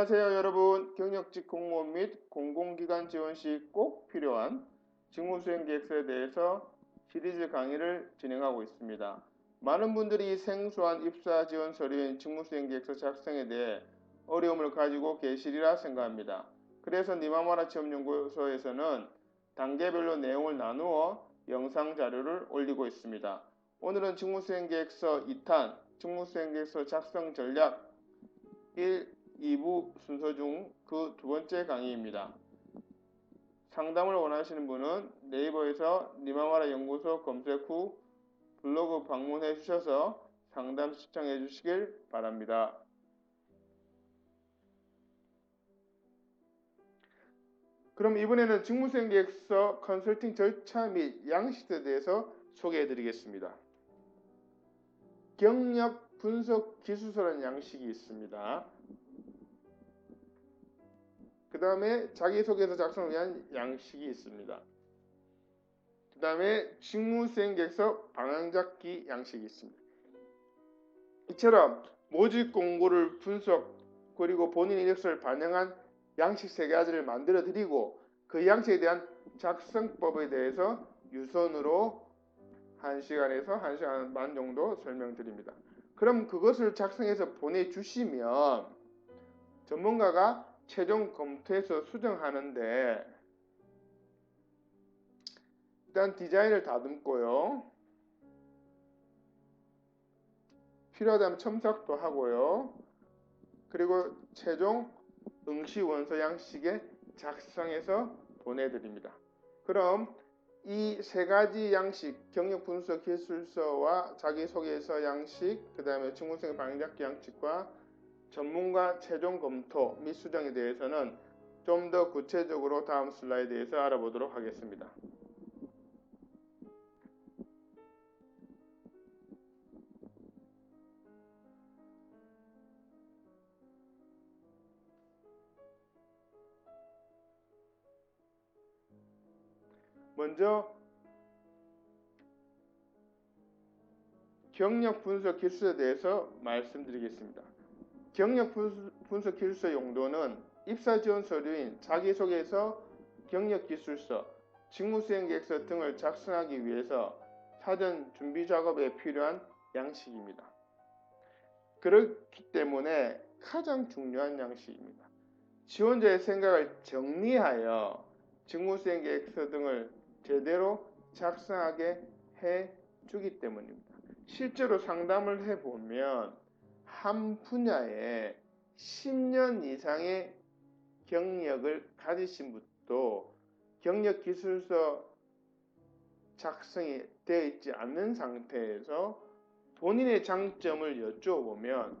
안녕하세요 여러분 경력직 공무원 및 공공기관 지원 시 꼭 필요한 직무수행 계획서에 대해서 시리즈 강의를 진행하고 있습니다. 많은 분들이 생소한 입사 지원 서류인 직무수행 계획서 작성에 대해 어려움을 가지고 계시리라 생각합니다. 그래서 니마마라 체험연구소에서는 단계별로 내용을 나누어 영상 자료를 올리고 있습니다. 오늘은 직무수행 계획서 2탄 직무수행 계획서 작성 전략 1, 2부 순서 중 그 두 번째 강의입니다. 상담을 원하시는 분은 네이버에서 니마마라 연구소 검색 후 블로그 방문해 주셔서 상담 시청해 주시길 바랍니다. 그럼 이번에는 직무수행 계획서 컨설팅 절차 및 양식에 대해서 소개해 드리겠습니다. 경력 분석 기술서라는 양식이 있습니다. 그 다음에 자기소개서 작성을 위한 양식이 있습니다. 그 다음에 직무수행 계획서 방향잡기 양식이 있습니다. 이처럼 모집 공고를 분석 그리고 본인 이력서를 반영한 양식 세 가지를 만들어 드리고 그 양식에 대한 작성법에 대해서 유선으로 1시간에서 1시간 반 정도 설명드립니다. 그럼 그것을 작성해서 보내주시면 전문가가 최종 검토해서 수정하는데 일단 디자인을 다듬고요. 필요하다면 첨삭도 하고요. 그리고 최종 응시 원서 양식에 작성해서 보내드립니다. 그럼 이 세 가지 양식, 경력 분석 기술서와 자기소개서 양식, 그 다음에 직무생 방작기 양식과 전문가 최종 검토 및 수정에 대해서는 좀 더 구체적으로 다음 슬라이드에서 알아보도록 하겠습니다. 먼저 경력 분석 기술에 대해서 말씀드리겠습니다. 경력 분석 기술서 용도는 입사 지원 서류인 자기소개서, 경력 기술서, 직무수행 계획서 등을 작성하기 위해서 사전 준비 작업에 필요한 양식입니다. 그렇기 때문에 가장 중요한 양식입니다. 지원자의 생각을 정리하여 직무수행 계획서 등을 제대로 작성하게 해 주기 때문입니다. 실제로 상담을 해 보면 한 분야에 10년 이상의 경력을 가지신 분도 경력 기술서 작성이 되어 있지 않는 상태에서 본인의 장점을 여쭤보면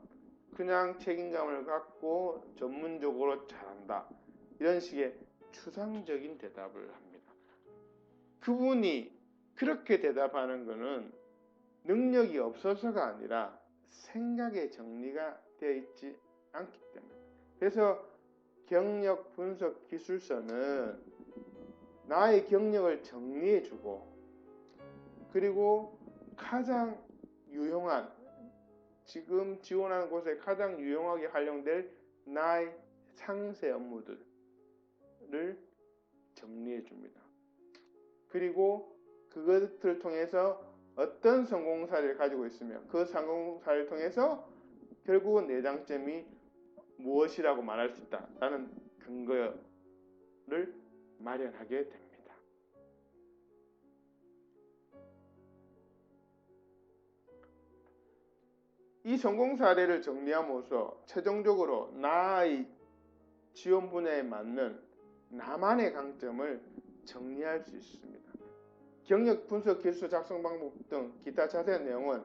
그냥 책임감을 갖고 전문적으로 잘한다. 이런 식의 추상적인 대답을 합니다. 그분이 그렇게 대답하는 것은 능력이 없어서가 아니라 생각의 정리가 되어 있지 않기 때문에 그래서 경력 분석 기술서는 나의 경력을 정리해 주고 그리고 가장 유용한 지금 지원하는 곳에 가장 유용하게 활용될 나의 상세 업무들을 정리해 줍니다. 그리고 그것을 통해서 어떤 성공 사례를 가지고 있으며 그 성공 사례를 통해서 결국은 내 장점이 무엇이라고 말할 수 있다라는 근거를 마련하게 됩니다. 이 성공 사례를 정리함으로써 최종적으로 나의 지원 분야에 맞는 나만의 강점을 정리할 수 있습니다. 경력 분석 기술 작성 방법 등 기타 자세한 내용은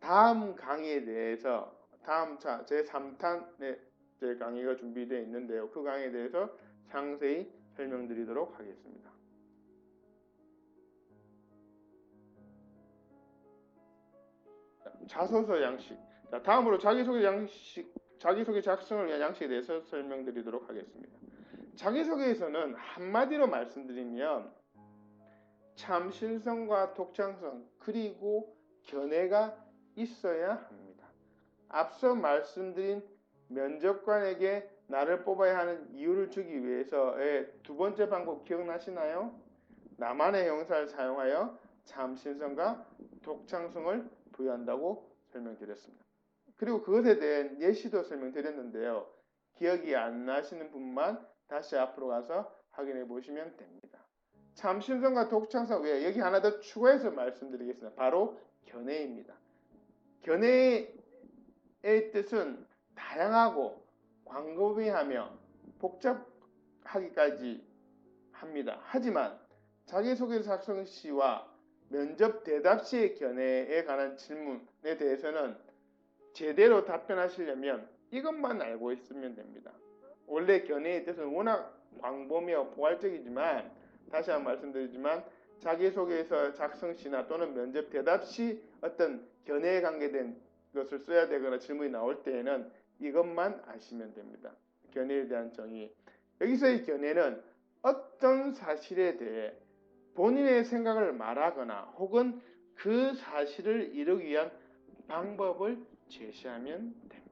다음 강의에 대해서 다음 차 제3탄의 제 강의가 준비되어 있는데요. 그 강의에 대해서 상세히 설명드리도록 하겠습니다. 자소서 양식. 자, 다음으로 자기소개 양식, 자기소개 작성을 위한 양식에 대해서 설명드리도록 하겠습니다. 자기소개에서는 한마디로 말씀드리면 참신성과 독창성 그리고 견해가 있어야 합니다. 앞서 말씀드린 면접관에게 나를 뽑아야 하는 이유를 주기 위해서의 두 번째 방법 기억나시나요? 나만의 형사를 사용하여 참신성과 독창성을 부여한다고 설명드렸습니다. 그리고 그것에 대한 예시도 설명드렸는데요. 기억이 안 나시는 분만 다시 앞으로 가서 확인해 보시면 됩니다. 참신성과 독창성 외에 여기 하나 더 추가해서 말씀드리겠습니다. 바로 견해입니다. 견해의 뜻은 다양하고 광범위하며 복잡하기까지 합니다. 하지만 자기소개서 작성 시와 면접 대답 시의 견해에 관한 질문에 대해서는 제대로 답변하시려면 이것만 알고 있으면 됩니다. 원래 견해의 뜻은 워낙 광범위하고 포괄적이지만 다시 한번 말씀드리지만 자기소개서 작성 시나 또는 면접 대답 시 어떤 견해에 관계된 것을 써야 되거나 질문이 나올 때에는 이것만 아시면 됩니다. 견해에 대한 정의. 여기서의 견해는 어떤 사실에 대해 본인의 생각을 말하거나 혹은 그 사실을 이루기 위한 방법을 제시하면 됩니다.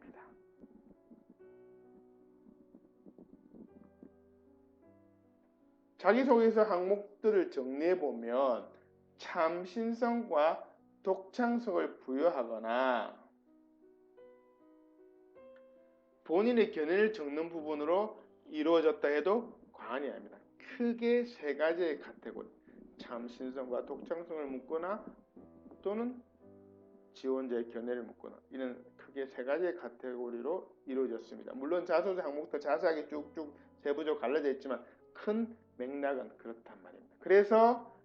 자기소개서 항목들을 정리해 보면 참신성과 독창성을 부여하거나 본인의 견해를 적는 부분으로 이루어졌다 해도 과언이 아닙니다. 크게 세 가지의 카테고리 참신성과 독창성을 묻거나 또는 지원자의 견해를 묻거나 이는 크게 세 가지의 카테고리로 이루어졌습니다. 물론 자소서 항목도 자세하게 쭉쭉 세부적으로 갈라져 있지만 큰 맥락은 그렇단 말입니다. 그래서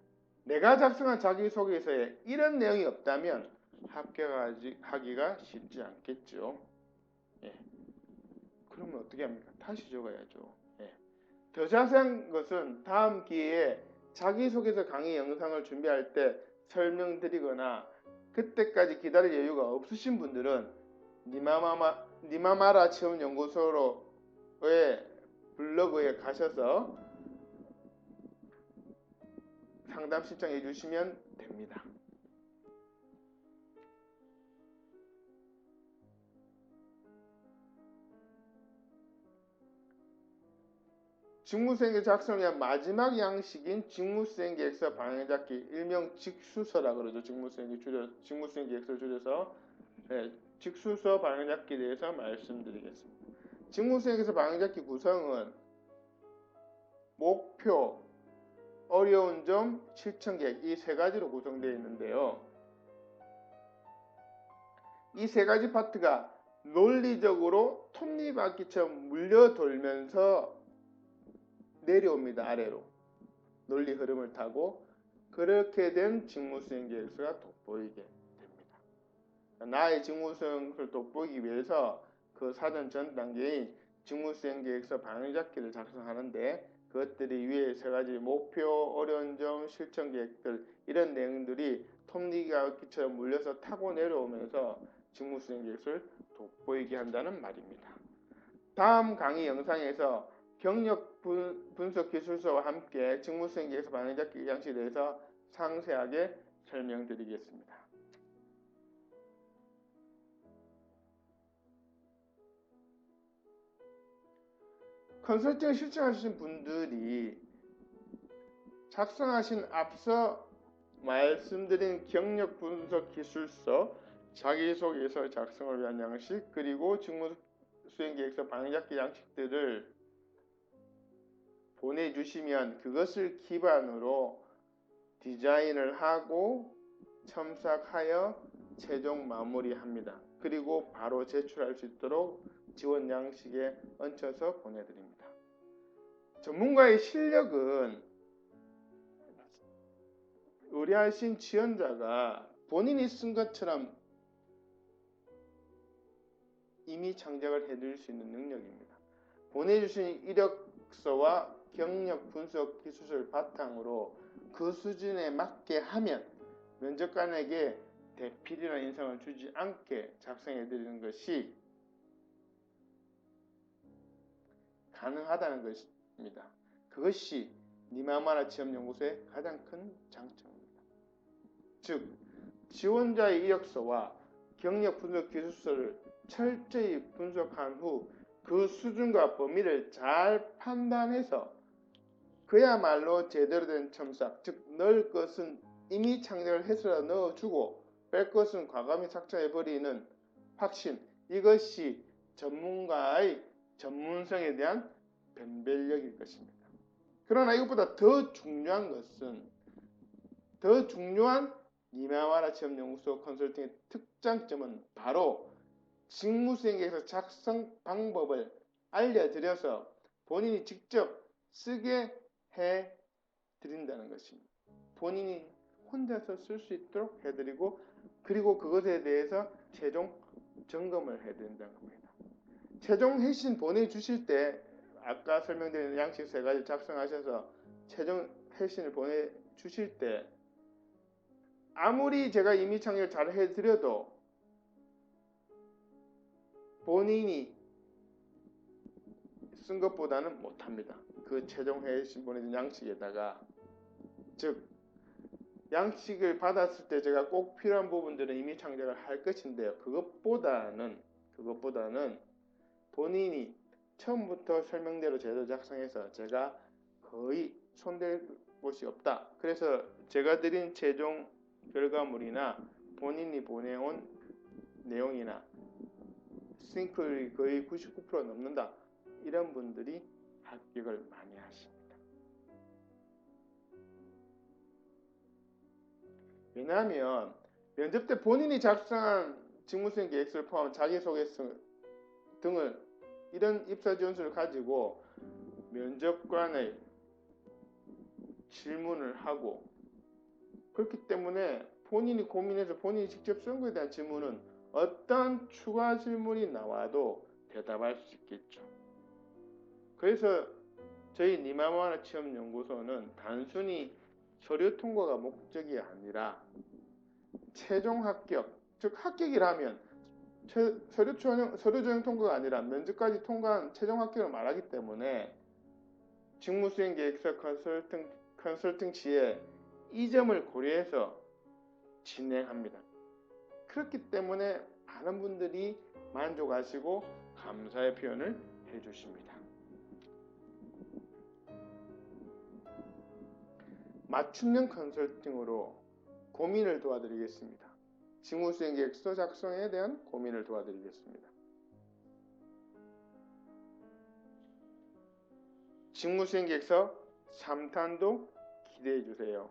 내가 작성한 자기소개서에 이런 내용이 없다면 합격하기가 쉽지 않겠죠. 예. 그러면 어떻게 합니까? 다시 적어야죠. 예. 더 자세한 것은 다음 기회에 자기소개서 강의 영상을 준비할 때 설명드리거나 그때까지 기다릴 여유가 없으신 분들은 니마마마, 니마마라 체험연구소로의 블로그에 가셔서 상담 신청해 주시면 됩니다. 직무수행계 작성에 한 마지막 양식인 직무수행 계획서 방향잡기 일명 직수서라 그러죠. 직무수행계 줄여 직무수행 계획서 줄여서 네, 직수서 방향잡기에 대해서 말씀드리겠습니다. 직무수행에서 방향잡기 구성은 목표, 어려운 점, 실천 계획 이 세 가지로 구성되어 있는데요. 이 세 가지 파트가 논리적으로 톱니바퀴처럼 물려돌면서 내려옵니다. 아래로. 논리 흐름을 타고 그렇게 된 직무 수행 계획서가 돋보이게 됩니다. 나의 직무 수행을 돋보이기 위해서 그 사전 전 단계인 직무 수행 계획서 방향 잡기를 작성하는데 그것들이 위에 세 가지 목표, 어려운 점, 실천 계획들 이런 내용들이 톱니바퀴처럼 물려서 타고 내려오면서 직무 수행 계획서를 돋보이게 한다는 말입니다. 다음 강의 영상에서 경력 분석 기술서와 함께 직무 수행 계획서 방향잡기 양식에 대해서 상세하게 설명드리겠습니다. 컨설팅을 실증하신 분들이 작성하신 앞서 말씀드린 경력 분석 기술서, 자기소개서 작성을 위한 양식, 그리고 직무 수행 계획서 방향잡기 양식들을 보내주시면 그것을 기반으로 디자인을 하고 첨삭하여 최종 마무리합니다. 그리고 바로 제출할 수 있도록 지원 양식에 얹혀서 보내드립니다. 전문가의 실력은 의뢰하신 지원자가 본인이 쓴 것처럼 이미 창작을 해드릴 수 있는 능력입니다. 보내주신 이력서와 경력 분석 기술을 바탕으로 그 수준에 맞게 하면 면접관에게 대필이나 인상을 주지 않게 작성해 드리는 것이 가능하다는 것 입니다. 그것이 니마마라 취업연구소의 가장 큰 장점입니다. 즉, 지원자의 이력서와 경력 분석 기술서를 철저히 분석한 후 그 수준과 범위를 잘 판단해서 그야말로 제대로 된 첨삭, 즉 넣을 것은 이미 창작을 해서 넣어주고 뺄 것은 과감히 삭제해버리는 확신 이것이 전문가의 전문성에 대한 변별력일 것입니다. 그러나 이것보다 더 중요한 것은 더 중요한 니마와라 취업연구소 컨설팅의 특장점은 바로 직무 수행에서 작성 방법을 알려드려서 본인이 직접 쓰게 해 드린다는 것입니다. 본인이 혼자서 쓸 수 있도록 해드리고 그리고 그것에 대해서 최종 점검을 해드린다는 겁니다. 최종 회신 보내주실 때 아까 설명드린 양식 세 가지 작성하셔서 최종 회신을 보내주실 때 아무리 제가 이미 창의를 잘 해드려도 본인이 쓴 것보다는 못합니다. 그 최종 회신 보내준 양식에다가 즉 양식을 받았을 때 제가 꼭 필요한 부분들은 이미 창작을 할 것인데요. 그것보다는 그것보다는 본인이 처음부터 설명대로 제대로 작성해서 제가 거의 손댈 곳이 없다. 그래서 제가 드린 최종 결과물이나 본인이 보내온 내용이나 싱크율이 거의 99% 넘는다. 이런 분들이 합격을 많이 하십니다. 왜냐하면 면접 때 본인이 작성한 직무수행 계획서를 포함한 자기소개서 등을 이런 입사 지원서를 가지고 면접관의 질문을 하고 그렇기 때문에 본인이 고민해서 본인이 직접 쓴 것에 대한 질문은 어떤 추가 질문이 나와도 대답할 수 있겠죠. 그래서 저희 니마마나 취업연구소는 단순히 서류 통과가 목적이 아니라 최종 합격, 즉 합격이라면 최- 서류 전형, 서류 전형 통과가 아니라 면접까지 통과한 최종 합격을 말하기 때문에 직무 수행 계획서 컨설팅, 컨설팅 시에 이 점을 고려해서 진행합니다. 그렇기 때문에 많은 분들이 만족하시고 감사의 표현을 해주십니다. 맞춤형 컨설팅으로 고민을 도와드리겠습니다. 직무수행 계획서 작성에 대한 고민을 도와드리겠습니다. 직무수행 계획서 3탄도 기대해 주세요.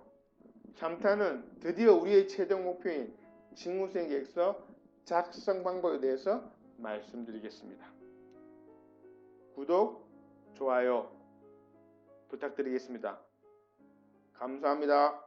3탄은 드디어 우리의 최종 목표인 직무수행 계획서 작성 방법에 대해서 말씀드리겠습니다. 구독, 좋아요 부탁드리겠습니다. 감사합니다.